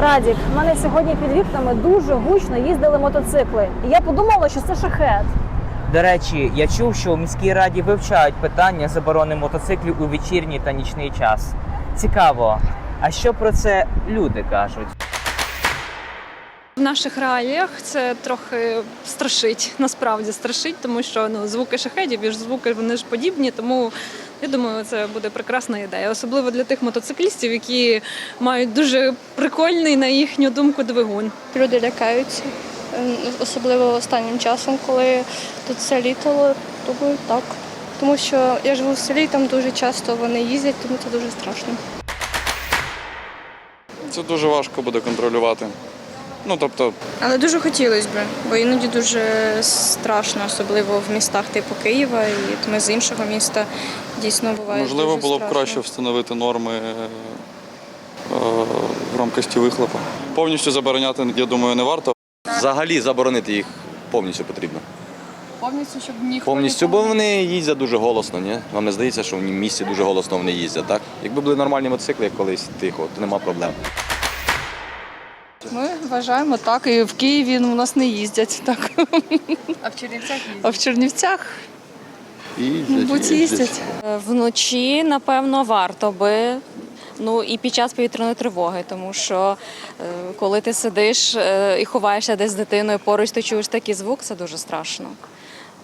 Радік, в мене сьогодні під вікнами дуже гучно їздили мотоцикли. І я подумала, що це шахет. До речі, я чув, що у міській раді вивчають питання заборони мотоциклів у вечірній та нічний час. Цікаво, а що про це люди кажуть? В наших реаліях це трохи страшить, насправді страшить, тому що ну звуки шахедів і ж звуки вони ж подібні, тому я думаю, це буде прекрасна ідея, особливо для тих мотоциклістів, які мають дуже прикольний на їхню думку двигун. Люди лякаються, ем, особливо останнім часом, коли тут все літо, думаю, так. Тому що я живу в селі, там дуже часто вони їздять, тому це дуже страшно. Це дуже важко буде контролювати. Ну тобто, Але дуже хотілося б, бо іноді дуже страшно, особливо в містах типу Києва, і от ми з іншого міста дійсно буває. можливо, дуже було б страшно. краще встановити норми е, е, громкості вихлопу. Повністю забороняти, я думаю, не варто. Взагалі заборонити їх повністю потрібно. Повністю, щоб ніхто Повністю, бо вони їздять дуже голосно, ні? Вам не здається, що в місті дуже голосно вони їздять, так? Якби були нормальні мотоцикли, як колись тихо, то нема проблем. Ми вважаємо так, і в Києві ну, у нас не їздять так. а в Чернівцях А в Чернівцях, Їздять, мабуть, їздять. Вночі, напевно, варто би. Ну і під час повітряної тривоги, тому що е, коли ти сидиш е, і ховаєшся десь з дитиною, поруч ти чуєш такий звук, це дуже страшно.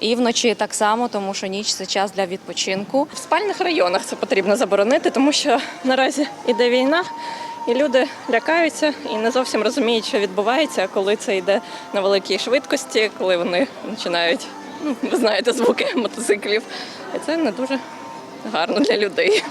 І вночі так само, тому що ніч це час для відпочинку. В спальних районах це потрібно заборонити, тому що наразі іде війна, і люди лякаються і не зовсім розуміють, що відбувається, коли це йде на великій швидкості, коли вони починають, ну ви знаєте, звуки мотоциклів. І це не дуже гарно для людей.